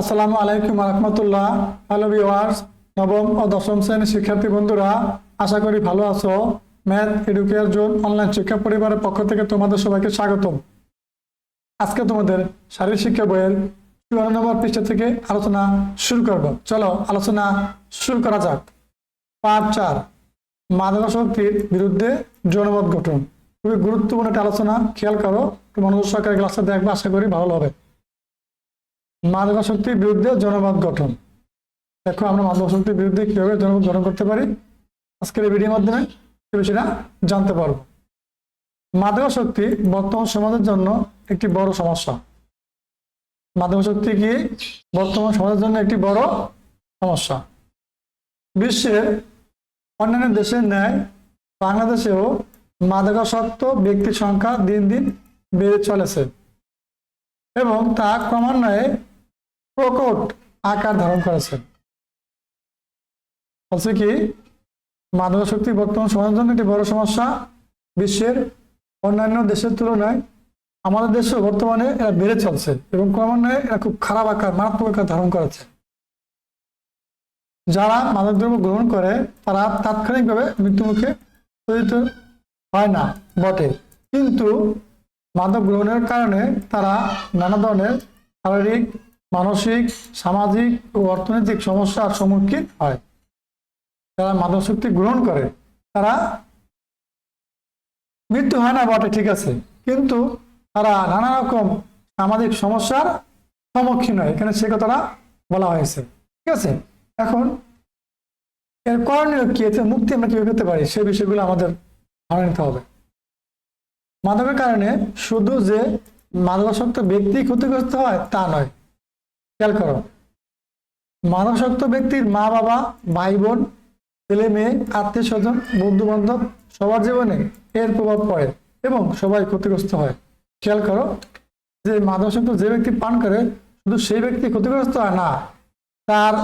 আসসালামু আলাইকুম রহমতুল্লাহ। Hello viewers নবম ও দশম শ্রেণির শিক্ষার্থী বন্ধুরা, আশা করি ভালো আছো। ম্যাথ এডুকেয়ার জোন অনলাইন শিক্ষা পরিবারের পক্ষ থেকে তোমাদের সবাইকে স্বাগতম। আজকে তোমাদের শারীরিক শিক্ষা বইয়ের চুয়ান্ন নম্বর পৃষ্ঠা থেকে আলোচনা শুরু করব। চলো, আলোচনা শুরু করা যাক। পাঁচ, চার। মাদকাসক্তির বিরুদ্ধে জনমত গঠন। খুবই গুরুত্বপূর্ণ একটা আলোচনা। খেয়াল করো, একটু সহকারে ক্লাসটা দেখবে, আশা করি ভালো হবে। মাদকাসক্তির বিরুদ্ধে জনমত গঠন। দেখো, আমরা মাদকাসক্তির বিরুদ্ধে কীভাবে জনমত গঠন করতে পারি? আজকের এই ভিডিওর মাধ্যমে সে বিষয়টা জানতে পারব মাদকাসক্তি বর্তমান সমাজের জন্য একটি বড় সমস্যা। মাদকাসক্তি কি বর্তমান সমাজের জন্য একটি বড় সমস্যা? বিশ্বের অন্যান্য দেশের ন্যায় বাংলাদেশেও মাদকাসক্ত ব্যক্তির সংখ্যা দিন দিন বেড়ে চলেছে এবং তা ক্রমান্বয়ে প্রকট আকার ধারণ করেছেন। বলছে কি মাদকাসক্তি বর্তমান সমাজের জন্য একটি বড় সমস্যা বিশ্বের অন্যান্য দেশের তুলনায়। আমাদের দেশে বর্তমানে এরা বেড়ে চলছে এবং ক্রমান্বয়ে এরা খুব খারাপ আকার, মারাত্মক আকার ধারণ করেছে। যারা মাদকদ্রব্য গ্রহণ করে, তারা তাৎক্ষণিকভাবে মৃত্যুমুখে পতিত হয় না, বটে। কিন্তু মাদক গ্রহণের কারণে তারা নানা ধরনের শারীরিক মানসিক, সামাজিক ও অর্থনৈতিক সমস্যার সম্মুখীন হয়। যারা মাদক শক্তি গ্রহণ করে, তারা মৃত্যু হয় না বটে, ঠিক আছে। কিন্তু তারা নানা রকম সামাজিক সমস্যার সম্মুখীন হয়, এখানে সে কথাটা বলা হয়েছে, ঠিক আছে? এখন এর করণীয় কি? এতে মুক্তি আমরা কীভাবে পেতে পারি? সেই বিষয়গুলো আমাদের ধরে নিতে হবে। মাদকের কারণে শুধু যে মাদকাসক্ত ব্যক্তি ক্ষতিগ্রস্ত হয় তা নয় খেয়াল করো। মাদকাসক্ত ব্যক্তির মা, বাবা, ভাই, বোন, ছেলে, মেয়ে, আত্মীয় স্বজন, বন্ধু বান্ধব, সবার জীবনে এর প্রভাব পড়ে এবং সবাই ক্ষতিগ্রস্ত হয়। খেয়াল করো যে মাদকাসক্ত যে ব্যক্তি পান করে, শুধু সেই ব্যক্তি ক্ষতিগ্রস্ত হয় না, তার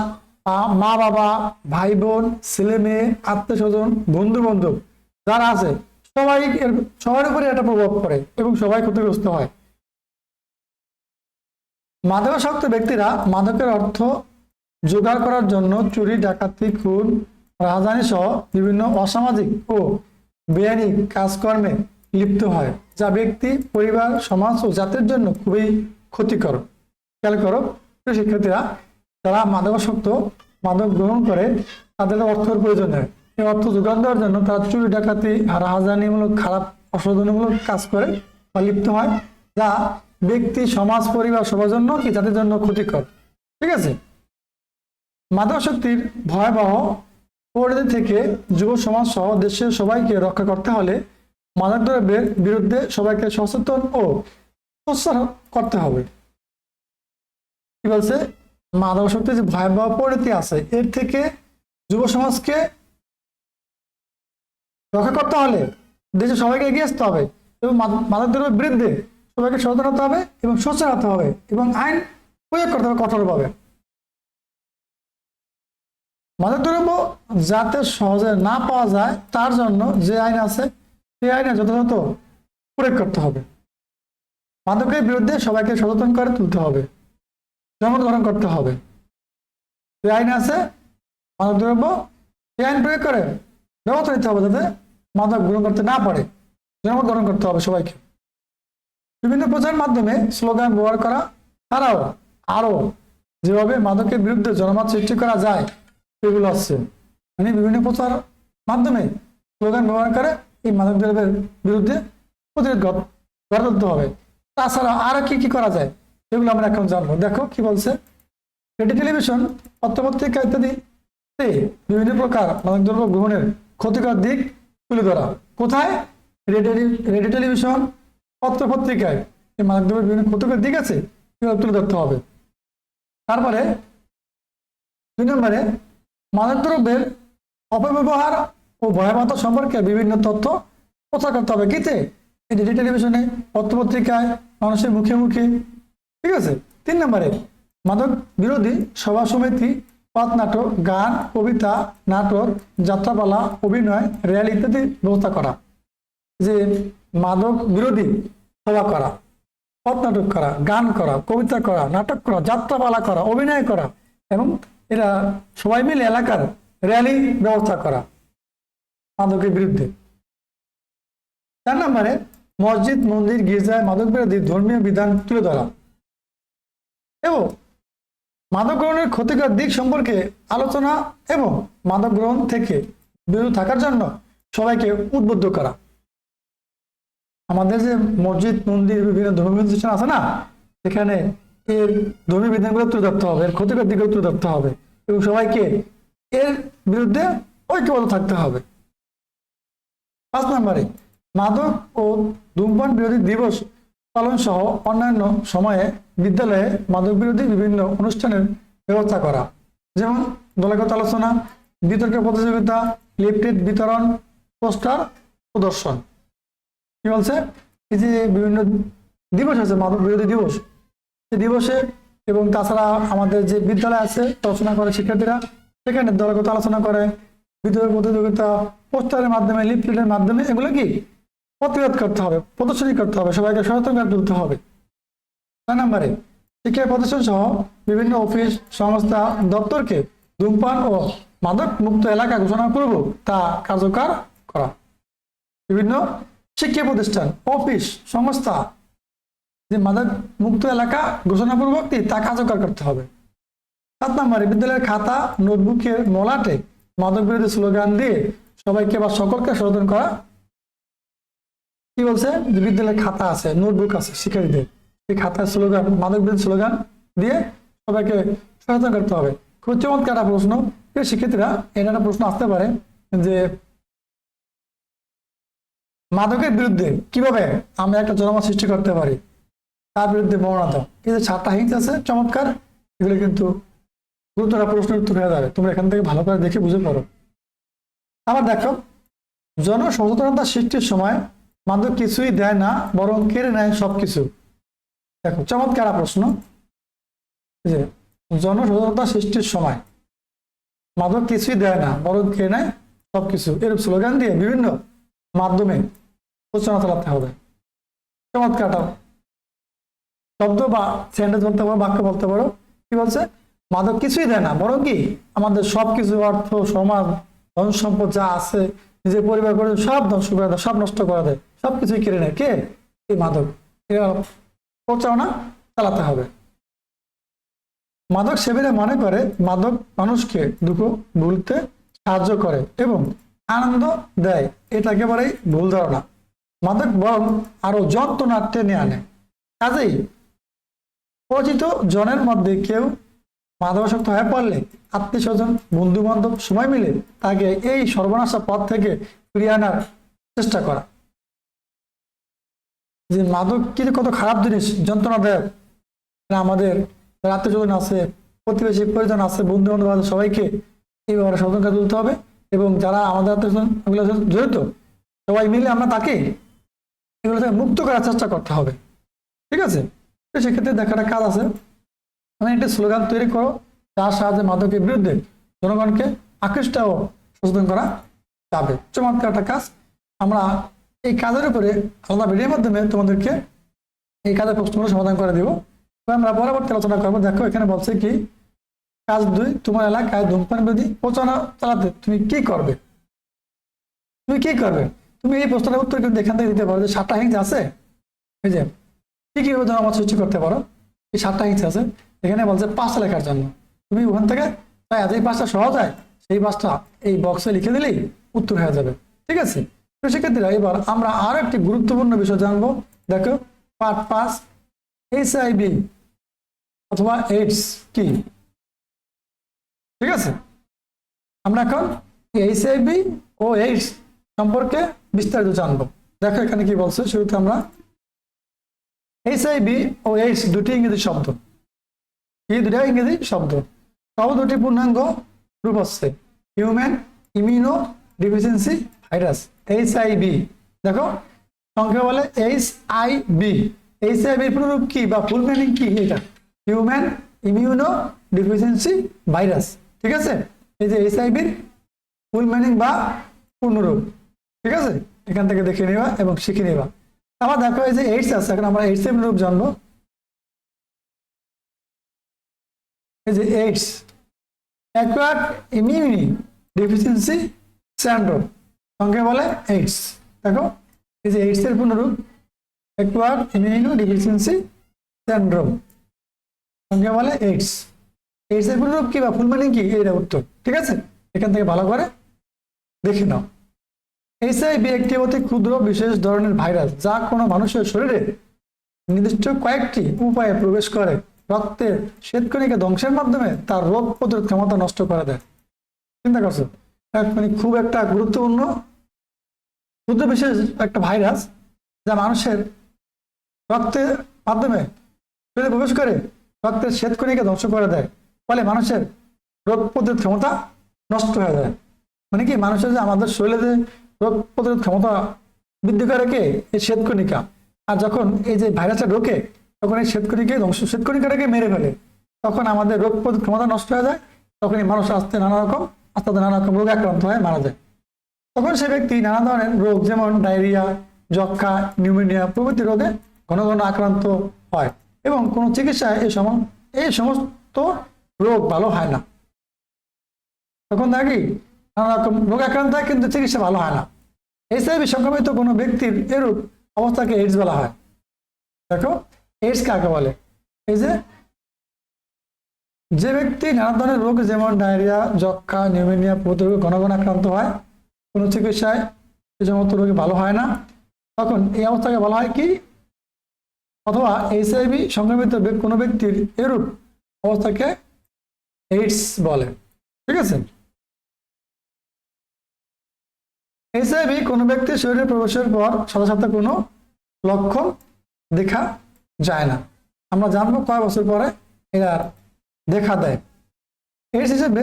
মা, বাবা, ভাই, বোন, ছেলে, মেয়ে, আত্মীয় স্বজন, বন্ধু বান্ধব, যারা আছে, সবাই এর, সবার উপরে একটা প্রভাব পড়ে এবং সবাই ক্ষতিগ্রস্ত হয়। মাদকাসক্ত ব্যক্তিরা মাদকের অর্থ জোগাড় করার জন্য চুরি, ডাকাতি, খুন রাজধানী সহ বিভিন্ন অসামাজিক ও বেআইনি কাজকর্মে লিপ্ত হয়, যা ব্যক্তি, পরিবার, সমাজ ও জাতির জন্য খুবই ক্ষতিকর। খেয়াল করো শিক্ষার্থীরা, যারা মাদকাসক্ত, মাদক গ্রহণ করে, তাদের অর্থের প্রয়োজন হয়। এই অর্থ যোগান দেওয়ার জন্য তারা চুরি, ডাকাতি রাজধানীমূলক খারাপ, অসাধনমূলক কাজ করে বা লিপ্ত হয়, যা ব্যক্তি, সমাজ, পরিবার সবার জন্য কি তাদের জন্য ক্ষতিকর? ঠিক আছে? মাদকাসক্তির ভয়াবহ পরিধি থেকে যুব সমাজ সহ দেশের সবাইকে রক্ষা করতে হলে মাদকদ্রব্যের বিরুদ্ধে সবাইকে সচেতন ও সোচ্চার করতে হবে। কি বলছে? মাদকাসক্তির যে ভয়াবহ পরিণতি আছে, এর থেকে যুব সমাজকে রক্ষা করতে হলে দেশের সবাইকে এগিয়ে আসতে হবে এবং মাদ- মাদকদ্রব্যের বিরুদ্ধে সবাইকে সচেতন হতে হবে এবং সোচ্চার হতে হবে এবং আইন প্রয়োগ করতে হবে কঠোরভাবে। মাদকদ্রব্য যাতে সহজে না পাওয়া যায়, তার জন্য যে আইন আছে, সেই আইনে যথাযথ প্রয়োগ করতে হবে। মাদকের বিরুদ্ধে সবাইকে সচেতন করে তুলতে হবে জনগ্রহণ করতে হবে। যে আইন আছে মাদকদ্রব্য সেই আইন প্রয়োগ করে ব্যবস্থা নিতে হবে যাতে মাদক গ্রহণ করতে না পারে। জনগ্রহণ করতে হবে সবাইকে। বিভিন্ন প্রচার মাধ্যমে স্লোগান ব্যবহার করা ছাড়াও আরও যেভাবে মাদকের বিরুদ্ধে জনমত সৃষ্টি করা যায়, সেগুলো আসছে মানে বিভিন্ন প্রচার মাধ্যমে স্লোগান ব্যবহার করে এই মাদক দ্রব্যের বিরুদ্ধে প্রতিরোধ গড়ে তুলতে হবে। তাছাড়া আরও কি কি করা যায়, সেগুলো আমরা এখন জানব। দেখো কি বলছে রেডিও টেলিভিশন, পত্রপত্রিকা ইত্যাদি বিভিন্ন প্রকার মাদকদ্রব্য গ্রহণের ক্ষতিকর দিক তুলে ধরা। কোথায়? রেডিও রেডিও টেলিভিশন পত্রপত্রিকায় এই মাদকদ্রব্যের বিভিন্ন ক্ষতিকর দিক আছে তুলে ধরতে হবে। তারপরে দুই নম্বরে মাদকদ্রব্যের অপব্যবহার ও ভয়াবহতা সম্পর্কে বিভিন্ন তথ্য প্রচার করতে হবে। কিতে এই রেডিও টেলিভিশনে, পত্রপত্রিকায়, মানুষের মুখে মুখে, ঠিক আছে? তিন নম্বরে মাদক বিরোধী সভা সমিতি পথ নাটক, গান, কবিতা, নাটক, যাত্রাপালা, অভিনয়, র্যালি ইত্যাদি ব্যবস্থা করা। যে মাদক বিরোধী সভা করা পথনাটক করা, গান করা, কবিতা করা, নাটক করা, যাত্রাপালা করা, অভিনয় করা এবং এরা সবাই মিলে এলাকার র্যালি ব্যবস্থা করা মাদকের বিরুদ্ধে। চার নম্বরে মসজিদ, মন্দির গির্জায় মাদক বিরোধী ধর্মীয় বিধান তুলে ধরা। এবং মাদক গ্রহণের ক্ষতিকর দিক সম্পর্কে আলোচনা এবং মাদক গ্রহণ থেকে বিরত থাকার জন্য সবাইকে উদ্বুদ্ধ করা। আমাদের যে মসজিদ, মন্দির, বিভিন্ন ধর্মীয় প্রতিষ্ঠান আছে না, সেখানে এর ধর্মীয় বিধানগুলো তুলে ধরতে হবে, এর ক্ষতিকর দিকগুলো তুলে ধরতে হবে এবং সবাইকে এর বিরুদ্ধে ঐক্যবদ্ধ থাকতে হবে। পাঁচ নম্বরে, মাদক ও ধূমপান বিরোধী দিবস পালন সহ অন্যান্য সময়ে বিদ্যালয়ে মাদক বিরোধী বিভিন্ন অনুষ্ঠানের ব্যবস্থা করা। যেমন দলগত আলোচনা, বিতর্ক প্রতিযোগিতা লিফলেট বিতরণ, পোস্টার প্রদর্শন। কি বলছে? এই যে বিভিন্ন দিবস আছে মাদক বিরোধী দিবস। সেই দিবসে এবং তাছাড়া আমাদের যে বিদ্যালয় আছে রচনা করে শিক্ষার্থীরা, সেখানে দলগত আলোচনা করে বিতর্ক প্রতিযোগিতা, পোস্টারের মাধ্যমে, লিফলেটের মাধ্যমে, এগুলো কি? প্রতিরোধ করতে হবে, প্রদর্শনী করতে হবে, সবাইকে সচেতন করে তুলতে হবে। ছয় নম্বরে, শিক্ষা প্রতিষ্ঠান সহ বিভিন্ন অফিস, সংস্থা, দপ্তরকে ধূমপান ও মাদক মুক্ত এলাকা ঘোষণা করব, তা কার্যকর করা। বিভিন্ন শিক্ষা প্রতিষ্ঠান, অফিস, সংস্থা, যে মাদক মুক্ত এলাকা ঘোষণাপূর্বক কি তা কার্যকর করতে হবে। সাত নম্বরে, বিদ্যালয়ের খাতা নোটবুকের মলাটে মাদক বিরোধী স্লোগান দিয়ে সবাইকে বা সকলকে সচেতন করা। কি বলছে? যে বিদ্যালয়ের খাতা আছে, নোটবুক আছে, শিক্ষার্থীদের। এই খাতার স্লোগান, মাদক বিরোধী স্লোগান দিয়ে সবাইকে সচেতন করতে হবে। খুব চমৎকার একটা প্রশ্ন। শিক্ষার্থীরা এটা একটা প্রশ্ন আসতে পারে যে মাদকের বিরুদ্ধে কীভাবে আমরা একটা জনমত সৃষ্টি করতে পারি? তার বিরুদ্ধে বর্ণনা সাতটা হিংস আছে, চমৎকার, এগুলো কিন্তু গুরুত্বপূর্ণ প্রশ্নের উত্তর হয়ে যাবে তোমরা এখান থেকে ভালো করে দেখে বুঝে পারো। আবার দেখো, জনসচেতনতা সৃষ্টির সময় মাদক কিছুই দেয় না, বরং কেড়ে নেয় সবকিছু। দেখো, চমৎকার প্রশ্ন। যে, জনসচেতনতা সৃষ্টির সময় মাদক কিছুই দেয় না, বরং কেড়ে নেয় সব কিছু এরূপ স্লোগান দিয়ে বিভিন্ন মাধ্যমে প্রচারণা চালাতে হবে। চমৎকারটা শব্দ বা সেন্টেন্স বলতে পারো, বাক্য বলতে পারো। কি বলছে? মাদক কিছুই দেয় না, বরং কি আমাদের সবকিছু অর্থ, সমাজ, ধন সম্পদ যা আছে, নিজের পরিবার করে সব ধ্বংস করে দেয়, সব নষ্ট করে দেয় সব কিছুই কেড়ে নেয়। কে? এই মাদক। প্রচারণা চালাতে হবে। মাদক সেবীরা মনে করে মাদক মানুষকে দুঃখ, ভুলতে সাহায্য করে এবং আনন্দ দেয়। এটা একেবারেই ভুল ধারণা। মাদক বরং আরও যন্ত্রণা টেনে আনে। কাজেই পরিচিত জনের মধ্যে কেউ মাদকাসক্ত হয়ে পড়লে আত্মীয় স্বজন বন্ধু বান্ধব সবাই মিলে তাকে এই সর্বনাশা পথ থেকে ফিরিয়ে আনার চেষ্টা করা। যে মাদক কিন্তু কত খারাপ জিনিস, যন্ত্রণাদায়ক। আমাদের আত্মীয় স্বজন আছে, প্রতিবেশী পরিজন আছে বন্ধু বান্ধব আছে, সবাইকে এই ব্যাপারে সচেতন করে তুলতে হবে এবং যারা আমাদের স্বজন জড়িত, সবাই মিলে আমরা তাকে এগুলো থেকে মুক্ত করার চেষ্টা করতে হবে। ঠিক আছে? তো সেক্ষেত্রে দেখাটা কাজ আছে। মানে একটা স্লোগান তৈরি করো, যার সাহায্যে মাদকের বিরুদ্ধে জনগণকে আকৃষ্ট ও সচেতন করা যাবে। চমৎকার একটা কাজ। আমরা এই কাজের উপরে আলাদা ভিডিওর মাধ্যমে তোমাদেরকে এই কাজের প্রশ্নগুলো সমাধান করে দিব। আমরা পরবর্তী আলোচনা করব। দেখো, এখানে বলছে কি, কাজ দুই, তোমার এলাকায় ধূমপান বিরোধী প্রচারণা চালাতে তুমি কি করবে? তুমি কি করবে? তুমি এই প্রশ্নের উত্তর কিন্তু এখান থেকে দিতে পারো যে সাতটা হিংস আছে। এই যে, কি কীভাবে জনমত সৃষ্টি করতে পারো? এই সাতটা হিংস আছে। এখানে বলছে পাঁচটা লেখার জন্য। তুমি ওখান থেকে তাই এই পাঁচটা সহজ হয়, সেই পাঁচটা এই বক্সে লিখে দিলেই উত্তর হয়ে যাবে। ঠিক আছে? তো সেক্ষেত্রে এবার আমরা আরও একটি গুরুত্বপূর্ণ বিষয় জানব। দেখো পার্ট পাঁচ এইচ আইভি অথবা এইডস কি? ঠিক আছে? আমরা এখন এইচ আইভি ও এইডস সম্পর্কে বিস্তারিত জানব। দেখো এখানে কি বলছে, শুরুতে আমরা এইচআইভি ও এইডস দুটি ইংরেজি শব্দ। এই দুটা ইংরেজি শব্দ। সব দুটি পূর্ণাঙ্গ রূপ হচ্ছে। Human immuno deficiency virus HIV দেখো, সংখ্যা বলে এইচ আই বি এইচআইভির পুনরূপ কি বা ফুল মিনিং কি এটা? হিউম্যান ইমিউনো ডিফিসিয়েন্সি ভাইরাস ঠিক আছে? এই যে এইচআইভির ফুল মিনিং বা পূর্ণরূপ ঠিক আছে? এখান থেকে দেখে নেবা এবং শিখে নেবা। আবার দেখো যে এইডস আছে, এখন আমরা এইডস এর রূপ জানব। এই যে AIDS acquired immune deficiency syndrome সঙ্গে বলে? এইডস দেখো, এই যে এইডস এর পুনরূপ অ্যাকোয়ার্ড ইমিউনো ডেফিসিয়েন্সি স্যান্ড্রোম সঙ্গে বলে? এইডস এইডস এর পুনরূপ কি বা ফুল মানে কি? এইটা উত্তর, ঠিক আছে? এখান থেকে ভালো করে দেখে নাও। এইচআইভি একটি অতি ক্ষুদ্র বিশেষ ধরনের ভাইরাস, যা কোনো মানুষের শরীরে নির্দিষ্ট কয়েকটি উপায়ে প্রবেশ করে। রক্তের শ্বেতকণিকা ধ্বংসের মাধ্যমে তার রোগ প্রতিরোধ ক্ষমতা নষ্ট করে দেয়। চিন্তা করছ? এক মানে খুব একটা গুরুত্বপূর্ণ, ক্ষুদ্র বিশেষ একটা ভাইরাস, যা মানুষের রক্তের মাধ্যমে শরীরে প্রবেশ করে, রক্তের শ্বেতকণিকা ধ্বংস করে দেয়। ফলে মানুষের রোগ প্রতিরোধ ক্ষমতা নষ্ট হয়ে যায়। মানে কি? মানুষের যে আমাদের শরীরে যে রোগ প্রতিরোধ ক্ষমতা বৃদ্ধি করে কে? এই শ্বেতকণিকা। আর যখন এই যে ভাইরাসটা ঢোকে, তখন এই শ্বেতকণিকে ধ্বংস, শ্বেতকণিকাটাকে মেরে ফেলে। তখন আমাদের রোগ প্রতিরোধ ক্ষমতা নষ্ট হয়ে যায়, তখন এই মানুষ আস্তে নানা রকম, আস্তে আস্তে নানা রকম রোগে আক্রান্ত হয়ে মারা যায়। তখন সে ব্যক্তি নানা ধরনের রোগ, যেমন ডায়রিয়া যক্ষা নিউমোনিয়া প্রভৃতি রোগে ঘন ঘন আক্রান্ত হয় এবং কোনো চিকিৎসায় এই সম এই সমস্ত রোগ ভালো হয় না। তখন দেখি নানা রকম রোগ আক্রান্ত হয়, কিন্তু চিকিৎসা ভালো হয় না। এইচআইভি সংক্রমিত কোনো ব্যক্তির এরূপ অবস্থাকে এইডস বলা হয়। দেখো এইডস কাকে বলে? এই যে যে ব্যক্তি নানা ধরনের রোগ, যেমন ডায়রিয়া যক্ষা নিউমোনিয়া প্রভৃতি রোগে ঘন ঘন আক্রান্ত হয়, কোনো চিকিৎসায় এই সমস্ত রোগী ভালো হয় না, তখন এই অবস্থাকে বলা হয় কি? অথবা এইচআইভি সংক্রমিত কোনো ব্যক্তির এরূপ অবস্থাকে এইডস বলে। ঠিক আছে? এইচআইভি কোনো ব্যক্তির শরীরে প্রবেশের পর সাথে সাথে কোনো লক্ষণ দেখা যায় না। আমরা জানব কয় বছর পরে এরা দেখা দেয়। এইডস হিসেবে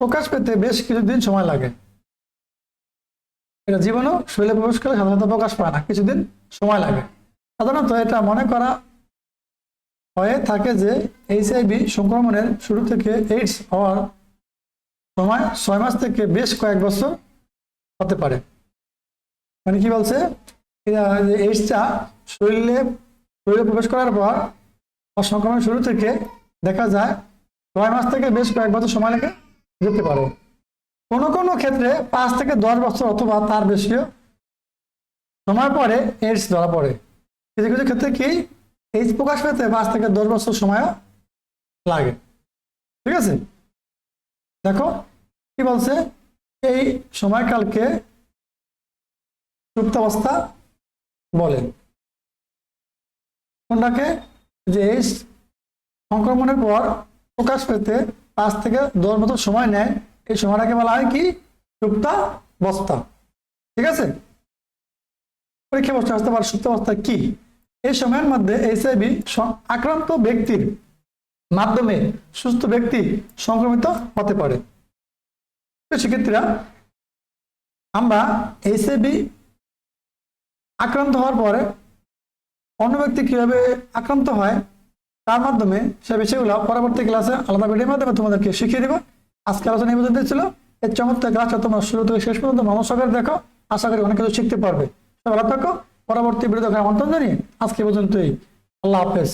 প্রকাশ পেতে বেশ কিছুদিন সময় লাগে। এটা জীবনও শরীরে প্রবেশ করলে সাধারণত প্রকাশ পায় না, কিছুদিন সময় লাগে। সাধারণত এটা মনে করা হয়ে থাকে যে এইচআইভি সংক্রমণের শুরু থেকে এইডস হওয়ার সময় ছয় মাস থেকে বেশ কয়েক বছর হতে পারে। মানে কি বলছে? এইডসটা শরীরে শরীরে প্রবেশ করার পর সংক্রমণ শুরু থেকে দেখা যায় ছয় মাস থেকে বেশ কয়েক বছর সময় লেগে যেতে পারে। কোনো কোনো ক্ষেত্রে পাঁচ থেকে দশ বছর অথবা তার বেশিও সময় পরে এইডস ধরা পড়ে। কিছু কিছু ক্ষেত্রে কি এইডস প্রকাশ পেতে পাঁচ থেকে দশ বছর সময়ও লাগে। ঠিক আছে? দেখো, কি বলছে? এই সময়কালকে সুপ্তাবস্থা বলে। কোনটাকে? যে এই সংক্রমণের পর প্রকাশ পেতে পাঁচ থেকে দশ বছর সময় নেয়। এই সময়টাকে বলা হয় কি? সুপ্তাবস্থা ঠিক আছে? পরীক্ষা প্রশ্ন আসতে পারে সুপ্তাবস্থা কি? এই সময়ের মধ্যে এইচআইভি আক্রান্ত ব্যক্তির মাধ্যমে সুস্থ ব্যক্তি সংক্রমিত হতে পারে। প্রিয় শিক্ষার্থীরা আমরা এইচআইভি আক্রান্ত হওয়ার পরে অন্য ব্যক্তি কীভাবে আক্রান্ত হয়, তার মাধ্যমে সে বিষয়গুলো পরবর্তী ক্লাসে আলাদা ভিডিওর মাধ্যমে তোমাদেরকে শিখিয়ে দিব। আজকে আলোচনা এই পর্যন্ত ছিল। এই চমৎকার ক্লাসটা তোমরা শুরু থেকে শেষ পর্যন্ত মনোসহকারে দেখো। আশা করি অনেক কিছু শিখতে পারবে। তো ভালো থাকো। পরবর্তী ভিডিও দেখার আমন্ত্রণ জানিয়ে আজকে পর্যন্তই। আল্লাহ হাফেজ।